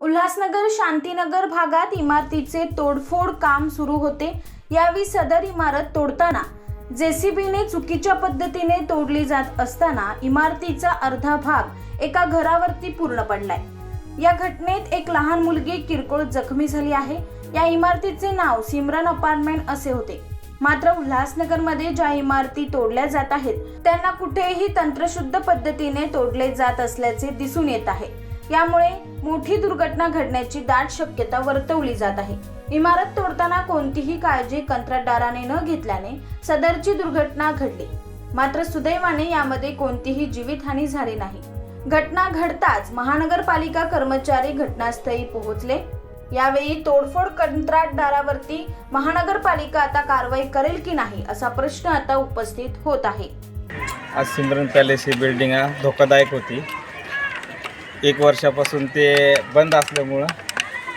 उल्हासनगर शांतीनगर भागात इमारतीचे तोडफोड काम सुरू होते. यावेळी सदर इमारत तोडताना जेसीबीने चुकीच्या पद्धतीने तोडली जात असताना इमारतीचा अर्धा भाग एका घरावरती पूर्ण पडलाय. या घटनेत एक लहान मुलगी किरकोळ जखमी झाली आहे. या इमारतीचे नाव सिमरन अपार्टमेंट असे होते. मात्र उल्हासनगरमध्ये ज्या इमारती तोडल्या जात आहेत त्यांना कुठेही तंत्रशुद्ध पद्धतीने तोडले जात असल्याचे दिसून येत आहे. यामुळे मोठी दुर्घटना घडण्याची दाट शक्यता वर्तवली जात आहे. इमारत तोडताना कोणतीही काळजी कंत्राटदाराने न घेतल्याने सदरची दुर्घटना घडली. मात्र सुदैवाने यामध्ये कोणतीही जीवितहानी झाली नाही. घटना घडताच महानगरपालिका कर्मचारी घटनास्थळी पोहोचले. यावेळी तोडफोड कंत्राटदारावरती महानगरपालिका आता कारवाई करेल की नाही असा प्रश्न आता उपस्थित होत आहे. आज सिमरन पॅलेस ही बिल्डिंग धोकादायक होती. एक वर्षापासून ते बंद असल्यामुळं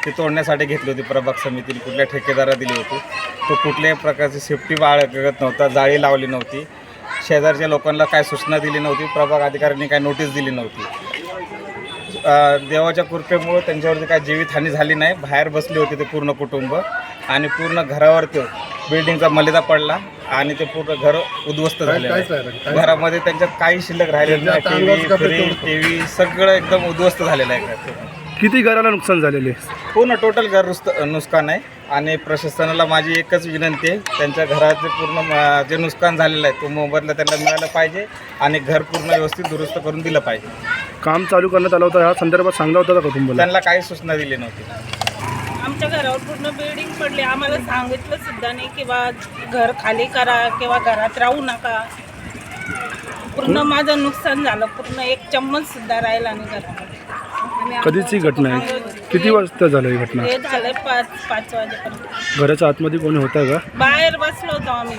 ते तोडण्यासाठी घेतली होती प्रभाग समितीने कुठल्या ठेकेदारा दिली होती. तो कुठल्याही प्रकारची सेफ्टी बाळगत नव्हता जाळी लावली नव्हती. शेजारच्या लोकांना काय सूचना दिली नव्हती प्रभाग अधिकाऱ्यांनी काय नोटीस दिली नव्हती. देवाच्या कृपेमुळे त्यांच्यावरती काय जीवितहानी झाली नाही. बाहेर बसले होते ते पूर्ण कुटुंब आणि पूर्ण घरावरती बिल्डिंगचा मलिदा पडला. आणि ते पूर्ण घर उद्ध्वस्त झाले घरामध्ये त्यांच्यात काही शिल्लक राहिलेलं नाही. TV fridge. टीव्ही सगळं एकदम उद्ध्वस्त झालेलं आहे. किती घराला नुकसान झालेले पूर्ण टोटल घर रुस्त नुकसान आहे. आणि प्रशासनाला माझी एकच विनंती आहे. त्यांच्या घराचे पूर्ण जे नुकसान झालेलं आहे तो मोबदला त्यांना मिळाला पाहिजे आणि घर पूर्ण व्यवस्थित दुरुस्त करून दिलं पाहिजे. काम चालू करण्यात आलं होतं. या संदर्भात सांगला होता का कुटुंबाला? त्यांना काही सूचना दिली नव्हती. आमच्या घरावर पूर्ण बिल्डिंग पडली. आम्हाला सांगितलं सुद्धा नाही किंवा घर खाली करा किंवा घरात राहू नका. पूर्ण माझं नुकसान झालं. पूर्ण एक चम्मच सुद्धा राहिला नाही घरामध्ये कधीची घटना आहे? किती वाजता झालं ही घटना? हे झालंय पाच पाच वाजेपर्यंत. घराच्या आतमध्ये कोणी होतं का? बाहेर बसलो होतो आम्ही.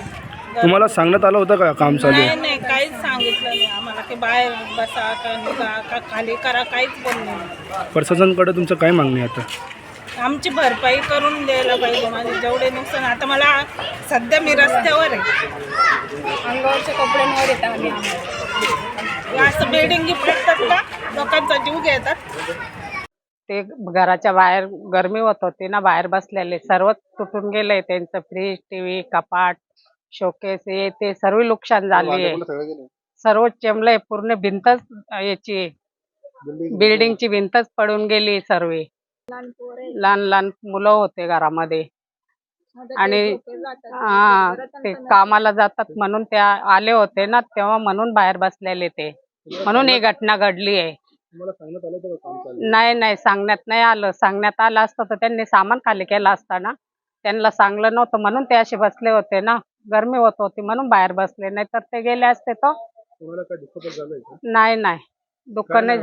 तुम्हाला सांगण्यात आलं होतं का काम चालू नाही आहे नाही काहीच सांगितलं नाही आम्हाला की बाहेर बसा का निघा का खाली करा काहीच बोलले नाही. प्रशासनाकडे तुमचं काय मागणी आहे आता? आमची भरपाई करून द्यायला पाहिजे माझे जेवढे नुकसान. आता मला सध्या मी रस्त्यावर आहे. अंगावरच्या कपड्यांवर येतात आम्ही आम्हाला असं बिल्डिंग पडतात का? लोकांचा जीव घेतात. ते घराच्या बाहेर गरमी होत होती ना बाहेर बसलेले. सर्वच तुटून गेले त्यांचं फ्रीज टीव्ही कपाट शोकेस हे ते सर्व नुकसान झाली. आहे. सर्व चेमलंय पूर्ण भिंतच याची बिल्डिंग बिल्डिंगची भिंतच पडून गेली सर्व. लहान लहान मुलं होते घरामध्ये. आणि हा ते कामाला जातात म्हणून ते आले होते ना तेव्हा म्हणून बाहेर बसलेले ते. म्हणून ही घटना घडली आहे. नाही नाही सांगण्यात नाही आलं. सांगण्यात आलं असतं तर त्यांनी सामान खाली केलं असतं ना. त्यांना सांगलं नव्हतं म्हणून ते असे बसले होते ना. गरमी होत होती म्हणून बाहेर बसले. नाही तर ते गेले असते तर नाही नाही. दुःख नाही?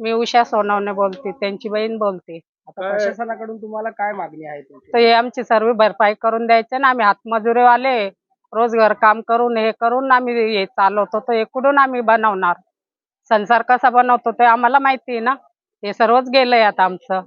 मी उषा सोनवणे बोलते त्यांची बहीण बोलते. काय- प्रशासनाकडून तुम्हाला काय मागणी आहे तुमची? तर हे आमची सर्व भरपाई करून द्यायचे ना आम्ही हातमजुरीवाले रोज घर काम करून हे करून आम्ही हे चालवतो. तर हे कुठून आम्ही बनवणार. संसार कसा बनवतो ते आम्हाला माहिती आहे ना? हे सर्वच गेलंय आता आमचं.